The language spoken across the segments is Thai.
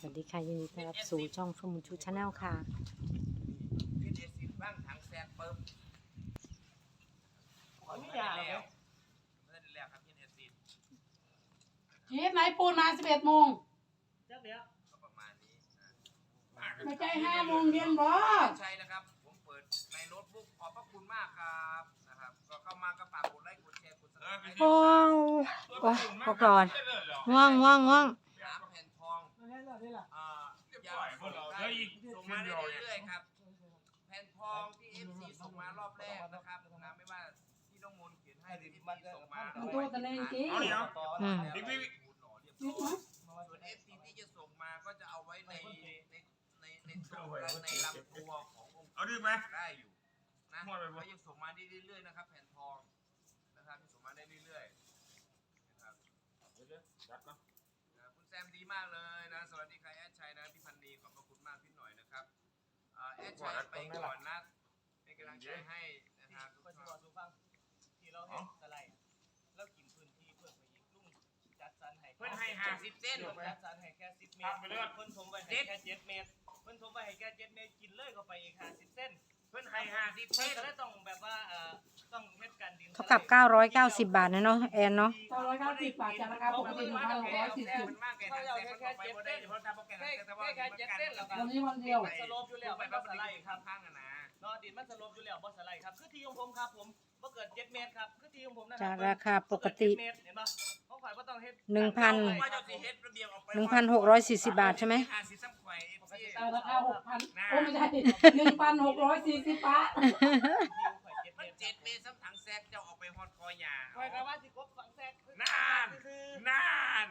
สวัสดีค่ะยินดีต้อนรับสู่ช่องฟมุนชูชาแนลค่ะพี่เดสิบบ้างถังแซกเปิมไม่อยากเลยแล้วไม่ได้แล้วครับพี่เดสิบชีสไหนปูนมาสิบเอ็ดโมงเจ้าเดียวก็ประมาณนี้นะไม่ใช่ห้าโมงเย็นบอใช่นะครับ ผมเปิดในโน้ตบุ๊กขอบพระคุณมากครับนะครับก็เข้ามาก็ฝากกดไลค์กดแชร์กดซับสไครต์โอ้โอ้พอก่อนง่วงง่วงง่วงสาม อนี่ล่ะอ่าอยากส่งได้ส่งมาได้เรื่อยๆครับ แผ่นทองที่ FC ส่งมารอบแรกนะครับนะไม่ว่าที่น้องมนต์เขียนให้หรือที่พี่ส่งมามันตัวกันเองจริงเอาเดี๋ยวอืมบิ๊กบิ๊กชีสไหมส่วน FC ที่จะส่งมาก็จะเอาไว้ในในในในตัวในลำตัวขององค์เอาดิไหมได้อยู่นะหมดเลยปะก็ยังส่งมาได้เรื่อยๆนะครับ แผ่นทองนะครับที่ส่งมาได้เรื่อยๆนะครับยัดนะนะ คุณแซมดีมากเลยนะสวัสดีค่ะแอดชัยนะพี่พันดีขอบพระคุณมากพี่หน่อยนะครับอ่าแอดชัยไปก่อนนะเป็นกำลังใจให้นะครับทุกคนท่าที่บอกนสุฟังที่เราเห็นสไลด์แล้วกินพื้นที่เพิ่มไปอีกลุงจัดสรรให้เพื่อนให้ห้าสิบเส้นจัดสรรให้แค่สิบเมตรเพิ่นทมไปให้แค่เจ็ดเมตรเพิ่นทมไปให้แค่เจ็ดเมตรกินเลยเข้าไปอีกห้าสิบเส้นเพื่อนให้ห้าสิบเพิ่เส้นนก็เลยต้องแบบว่า เท่ากับ 990 บาทนะเนาะแอนเนาะเก้าร้อยเก้าสิบบาทจากราคาปกติหนึ่งพันหกร้อยสี่สิบมันมากแก่ทางแซงมันต่อไปบ่ได้เพราะทำโปรแกรมแค่แต่ว่าแค่เจ็ดเส้นแล้วก็วันนี้วันเดียวสโลปอยู่แล้วไปมันปั๊ก็บสไลด์ครับข้างๆอะนะเนาะดินมันสโลปอยู่แล้วบ่สไลด์ครับคือที่ของผมครับผมบ่เกิด7เมตรครับคือที่ของผมนะคจารักบราคาปกติ เมตรเห็นป่ะของข่อยบ่ต้องเฮ็ดหนึ่งพันว่าเจ้าสิเฮ็ดระเบียงออกไป1,640 บาทใช่ไหมห้าสิบซ้ำข่อยเอฟซีแต่ราคาหกพันโอ้ไม่ใช่หนึ่งพันหกร้อยสี่สิบบาทมันเจ็ดเมตรซ้ำถั ฮอดคอหยาข่อยก็ว่าสิกบฝังแทรกนานคือนาน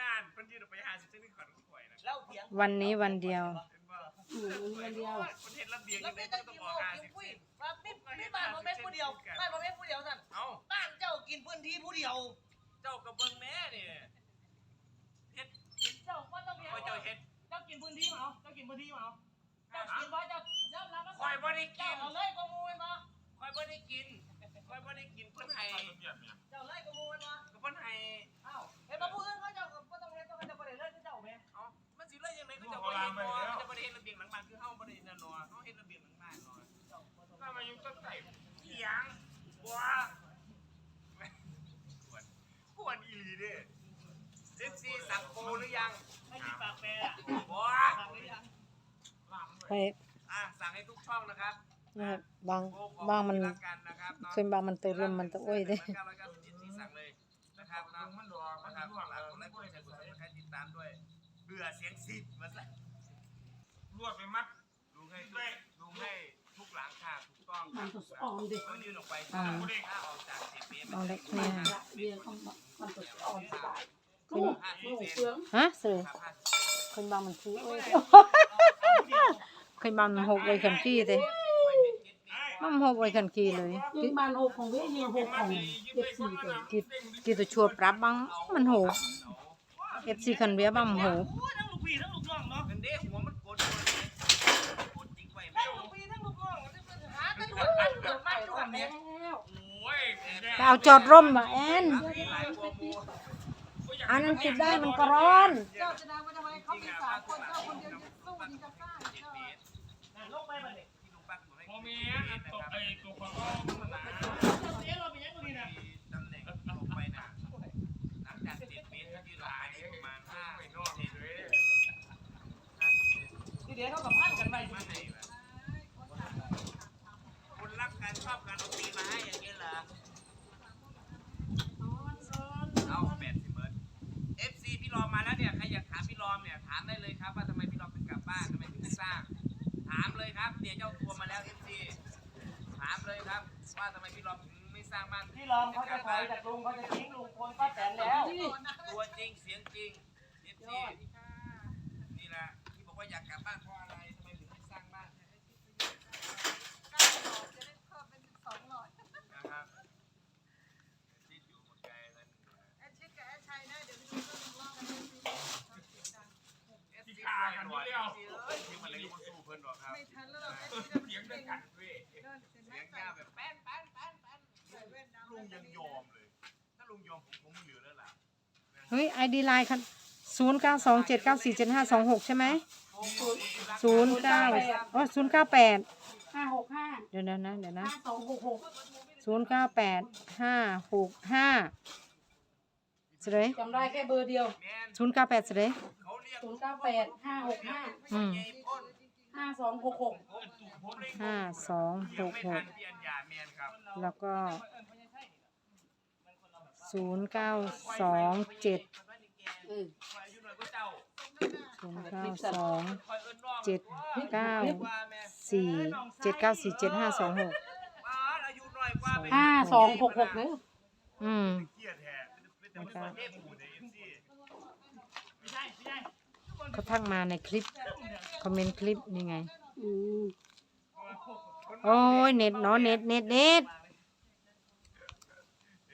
นานเพิ่นยืนออกไปห้าสิบเซนนี่ก่อนข่อยนะเล่าเถียงวันนี้วันเดียว เห็นบ่อืมวันเดียวมันเห็นระเบียงอแล้วยู่ในไม่ต้ต้อองงต้อกิงนบอกห้าสิบคุยเซนว่ามีมีบ้านบ่แม่นผู้เดียวบ้านบ่แม่นผู้เดียวนั่นเอ้าบ้านเจ้ากินพื้นที่ผู้เดียว เจ้ากับเบิ่งแม่นี่เฮ็ดเจ้าบ่ต้องเถียงข่อยเจ้าเฮ็ดเจ้ากินพื้นที่มาเอาเจ้ากินพื้นที่มาเอาเจ้ากินบ่เจ้าเจ้ารับมาข่อยบ่ได้กิเจ้านเอาเลยก็มูมันบ่ข่อยบ่ได้กิน ข่อยบ่ได้กินเพิ่นให้เบียดเนี่ยเจ้าเลยก็มูมันบ่ก็เพิ่นให้อ้าวเห็นบ่ผู้อื่นเขาเจ้าก็บ่ต้องเฮ็ดต้องเฮ็ดบ่ได้เลยคือเจ้าแม่เอ้ามันสิเลยยังไงก็จะบ่เฮ็ดบ่มันจะบ่ได้เฮ็ดระเบียงหลังบ้านคือเฮาบ่ได้นั่นเนาะเฮาเฮ็ดระเบียงหลังบ้านเนาะถ้ามายุ่งต้นไก่เถียงบัวกวนกวนอีหลีเด้เอฟซีสั่งโปรหรือยังให้กินปากแปรอะบัวสั่งหรือยังไปอะสั่งให้ทุกช่องนะครับ นะครับบางโปรของบางมันที่รักกันนะครับเนาะเคยบางมันตัวรวมมันตัวอ้อยเด้เก้าร้อยเก้าสิบเจ็ดที่สั่งเลยนะครับเนาะมันดอกมันนะครับร่วงฝากกดไลค์กดแชร์กดซับสไครต์ติดตามด้วยเบื่อเสียงสิบมาซะรวดไปมัดลุงให้ลุงให้ทุกหลังค่ะถูกต้องคมัรันบตัวอ่อนดิต้องยืนออกไปอ่าถ้าออกจากสิบเมตรเอาเล็กเนี่ยเบียร์เขามันตัวอ่อนสบายกูกูเฟืองฮะสื่อครับห้าสิบเคยบางมันคืออ้อยเคยบางมันหกไว้ขันกี้เด้ มันหกไว้ขันกี้เลยยิงบานหกของเวยยิงหกของเจ็ดสี่ตัวกี่กี่ตัวชัวปรับบ้างมันโห FC คันเบียบ้างมันโหโอ้ยทั้งลูกพี่ทั้งลูกน้องเนาะเงินเด้หัวมันกดกดทิ้งไว้ทั้แม่งลูกพี่ทั้งลูกน้องมันจะหาตำรวจมาตรวจมาตรวจแม่แล้วโอ้ยไปเอาจอดร่มมาแอนมีหลายหัวมูอันนั้นติดได้มันก็ร้อนเจ้าจะดังไปทำไมเขามีสามคนเจ้าคนเดียวจะสู้ดีจะฆ่าเจ็ดเจ้า เมตรน่ะลงไปบัดนี้ที่ลุงปักหมดให้พอมีเมอัตนตกครับไอ้ตัวของอ้อมหนาเจ้าเสียเราเป็นยังไงนี่นะตำแหน่งลงไปนะหลังจากเจ็ดเมตรก็ยืนหลายประมาณห้าไม่เซนอกนเลยห้าสิบเซนที่เดี๋ยวเขากับพันกันไปมาให้แบบคนรักกันชอบกันเอาปีมาให้อย่างเงี้เหรอเอาแปดสิบเบิร์ด FC พี่รอมมาแล้วเนี่ยใครอยากถามพี่รอมเนี่ยถามได้เลยครับว่าทำไมพี่รอมถึงกลับบ้านทำไมถึงสร้าง ถามเลยครับเนี่ยเจ้าตัวมาแล้ว FC ถามเลยครับ ว่าทำไมพี่รอมถึงไม่สร้างบ้านพี่รองเขาจะถอยจากลุงเขาจะทิ้งลุงพลป้าแตนแล้วตัวจริงเสียงจริง FC นี่แหละที่บอกว่าอยากกลับบ้านเพราะอะไรทำไมถึงไม่สร้างบ้านนะครับที่อยู่หมดไกลแล้ว ที่ FC ขากันนี่แล้ว เอ้ยที่มันเลยมาสู้เพิ่นหรอกครับ เสียงดังกันเว้ย เสียงยาแบบแป้นแป้นแป้นแป้นลุงยังยอมเลย ถ้าลุงยอมผมคงไม่เหลือแล้วล่ะ เฮ้ยไอดีไลน์คันศูนย์เก้าสองเจ็ดเก้าสี่เจ็ดห้าสองหกใช่ไหมศูนย์เก้าอ๋อศูนย์เก้าแปดห้าหกห้าเดี๋ยวนะนะเดี๋ยวนะห้าสองหกหกศูนย์เก้าแปดห้าหกห้าสเลยจำได้แค่เบอร์เดียวแม่นศูนย์เก้าแปดสเลยเขาเรียกศูนย์เก้าแปดห้าหกห้าอืมไอ้พ่นห้าสองหกหกผมผมเลยห้าสองหยังกไม่หทักนพี่อัญญาแมนครับแล้วก็ ศูนย์เก้าสองเจ็ดออคอยอยู่หน่อยก็เจ้าศูนย์เก้าสองเจ็ดเก้าสี่เจ็ดเก้าสี่เจ็ดห้าสองหกห้าสองหกหกเด้ออืมเกียดแท้เป็นแต่เป็นประเขาทักมาในคลิป คอมเมนต์คลิปนี่ไง อืมโอ้ยเน็ตเนาะเน็ตเน็ตเน็ต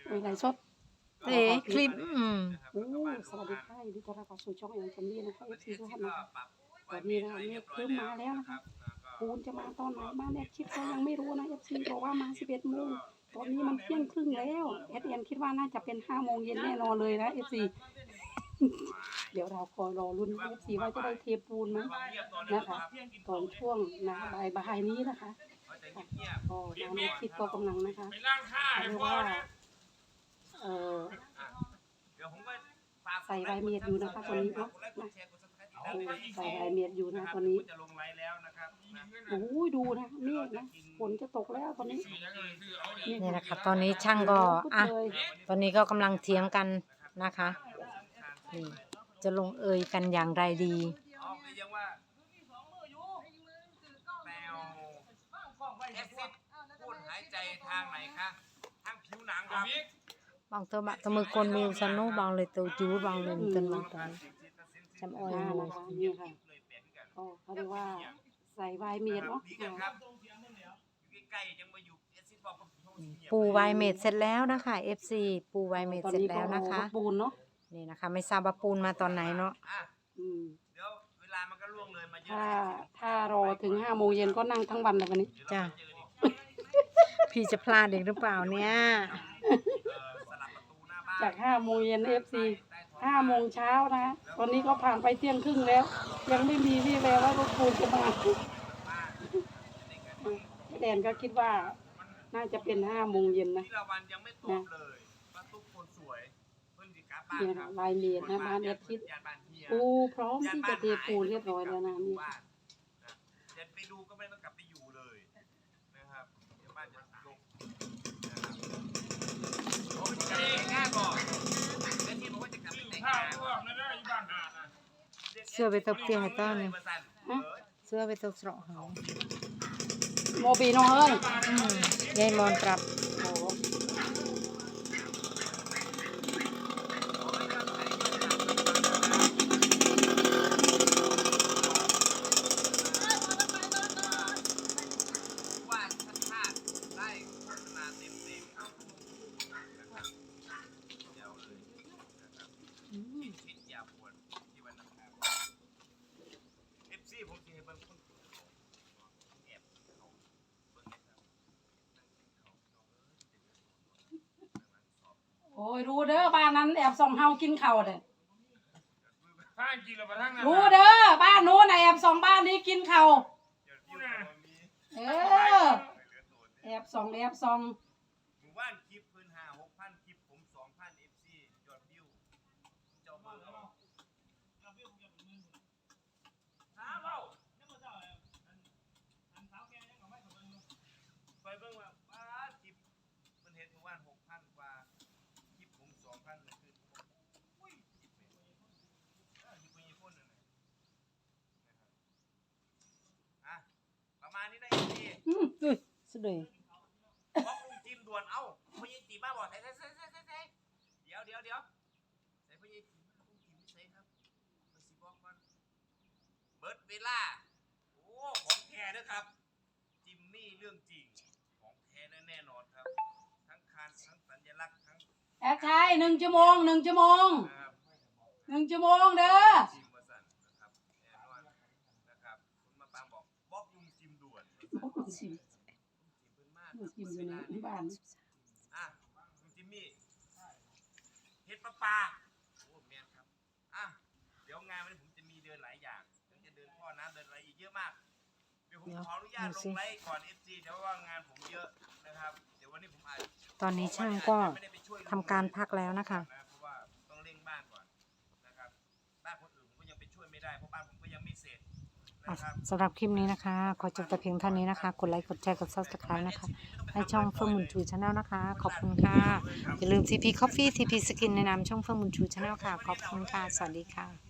โอ้ยไหลฟ์สด เอ้คลิปอืมโอ้สวัสดีค่ะยินดีต้อนรับเข้าสู่ช่องเอ็มคอมดี้นะคะเอฟซีทุกท่านนะคะปรับตอนนี้นะเมฆเริ่มมาแล้วนะคะปูนจะมาตอนไหนมาเนี่ยคิดก็ยังไม่รู้นะเอฟซีบอกว่ามาสิบเอ็ดโมงตอนนี้มันเที่ยงครึ่งแล้วเอสเอ็นคิดว่าน่าจะเป็นห้าโมงเย็นแน่นอนเลยนะเอฟซีเดี๋ยวเราคอยรอรุ่นเอฟซีว่าจะได้เทปูนไหมเงียบตอนนี้นะคะตอนช่วงนะบ่ายบ่ายๆนี้นะคะเขาจะเงียบก็ทางแม่คิดก็กำลังนะคะไปล้างค่าให้เรียกพ่อว่า นะ เออเดี๋ยวผมก็ฝากใส่ใบเมียดอยู่นะคะตอนนี้เนาะนะเออใส่ใบเมียดอยู่นะตอนนี้จะลงไลน์แล้วนะครับนะโอ้ยดูนะเมฆนะฝนจะตกแล้วตอนนี้นี่นะคะตอนนี้ช่างก็อะเลยตอนนี้ก็กำลังเถียงกันนะคะนี่จะลงเอยกันอย่างไรดีอ๋อคือยังว่าแมวแอซิดพูดหายใจทางไหนคะ ทางผิวหนังครับ บางตัวบะตะมือกลมิวสนุบางเลยตัวจูบางเลยมันตึนบางตัวจำอ้อยอ่าอยู่นะคะนี่ค่ะก็เขาเรียกว่าใส่ใบเมียดเนาะดีกันครับอยู่ใกล้ๆยังมาอยู่แอซิดบอกผมต้องเสียบปูไวเมดเสร็จแล้วนะคะ FC ปูไวเมดตอนเสร็จนี้ก็แล้วนะคะรถปูนเนาะนี่นะคะ ไม่ทราบว่าปูนมาตอนไหนเนาะอะอืมเดี๋ยวเวลามันก็ล่วงเลยมาเยอะถ้าถ้ารอถึงห้าโมงเย็นก็นั่งทั้งวันเลยวันนี้จ้ะพี่จะพลาดอีกหรือเปล่าเนี่ย จากห้าโมงเย็นเอฟซีห้าโมงเช้านะตอนนี้ก็ผ่านไปเที่ยงครึ่งแล้ว ยังไม่มีวี่แววว่ารถปูนจะมาแดนก็คิดว่าน่าจะเป็นห้าโมงเย็นนะพี่ละวันยังไม่ตอบเลยว่าตุ๊กคนสวยเพิ่นสิกลับบ้านเนี่ยครันะบลายเมียดนะบ้านเอฟคิดยานบ้านเฮียปูพร้อมที่จะเทปูนเรียบร้อยแล้วนะนี่ สื้อไปตบเตียงให้ต้อนหนึ่งฮะเสื้อไปตกสระหองโมบีน้องเอ้ยอืมยายมอนกลับ โอ้ ว่าถ้าชาติได้โฆษณาเต็มเต็มๆนะครับเดี๋ยวเลยนะครับคิดคิดอย่าปวดที่วันนะครับเอฟซีผมจะให้เบิ่งคนแอบเขาเบิ่งนะครับนั่งกินเขาเขาเออ โอ้ยรู้เด้ อบ้านนั้นแอบส่องเฮากินข้าวเด้อข้างกินแล้วมาทั้งนั้นรู้เด้อบ้านโน้นน่ะแอบส่องบ้านนี้กินข้าวเดี๋ยวพี่เรามีเออเหลือตัวเดียวแอบส่องแอบส่อง หมู่บ้านคลิปเพิ่นห้าหกพันคลิปผมสองพันเอฟซียอดวิวเจ้าเบิ่งเอาหาเว้าไปเบิ่งว่าป้าคลิปเพิ่นเฮ็ดหมู่บ้านหกพันกว่าคลิปผมสองพันเลยคืออุ้ยคลิปแม่งเอออยู่เพิ่นยี่คนนั่นน่ะนะครับอะประมาณนี้ได้ อีกทีอืมอุ้ยสุดเลยบอกลุงจิมด่วนเอ้าพญจีมาบอกใส่ใส่ใส่ใส่ใส่ใส่เดี๋ยวเดี๋ยวเดี๋ยวใส่พญจีมาลุงจิมใส่ครับไปสิบอกก่อนเบิร์ดเวล่าโอ้ของแท้เด้อครับ จิมมี่เรื่องจริงของแท้แน่ๆนอนครับ ทั้งคานทั้งสัญลักษณ์ทั้งแอบชายหนึ่งชั่วโมงหนึ่งชั่วโมงนะครับหนึ่งชั่วโมงเด้อ ขาก็สิลูกกินอยู่ในในบ้านอะคุณจิมมี่เฮ็ดปลาปลาโอ้แมนครับอะเดี๋ยวงานวันนี้ผมจะมีเดินหลายอย่างผมจะเดินพ่อน้ำเดินอะไรอีกเยอะมาก เดี๋ยวผมขออนุญาตลงไลฟ์ก่อนเอฟซีเดี๋ยวว่างานผมเยอะนะครับ เดี๋ยววันนี้ผมอาจตอนนี้ช่างก็ทำการพักแล้วนะคะ สำหรับคลิปนี้นะคะ ขอจบแต่เพียงเท่านี้นะคะ กดไลค์ กดแชร์ กดซับสไคร b e นะคะ ให้ช่องเฟื่องบุญชูชาแนลนะคะ ขอบคุณค่ะ อย่าลืม CP Coffee CP Skin ในนามช่องเฟื่องบุญชูชาแนลค่ะ ขอบคุณค่ะ สวัสดีค่ะ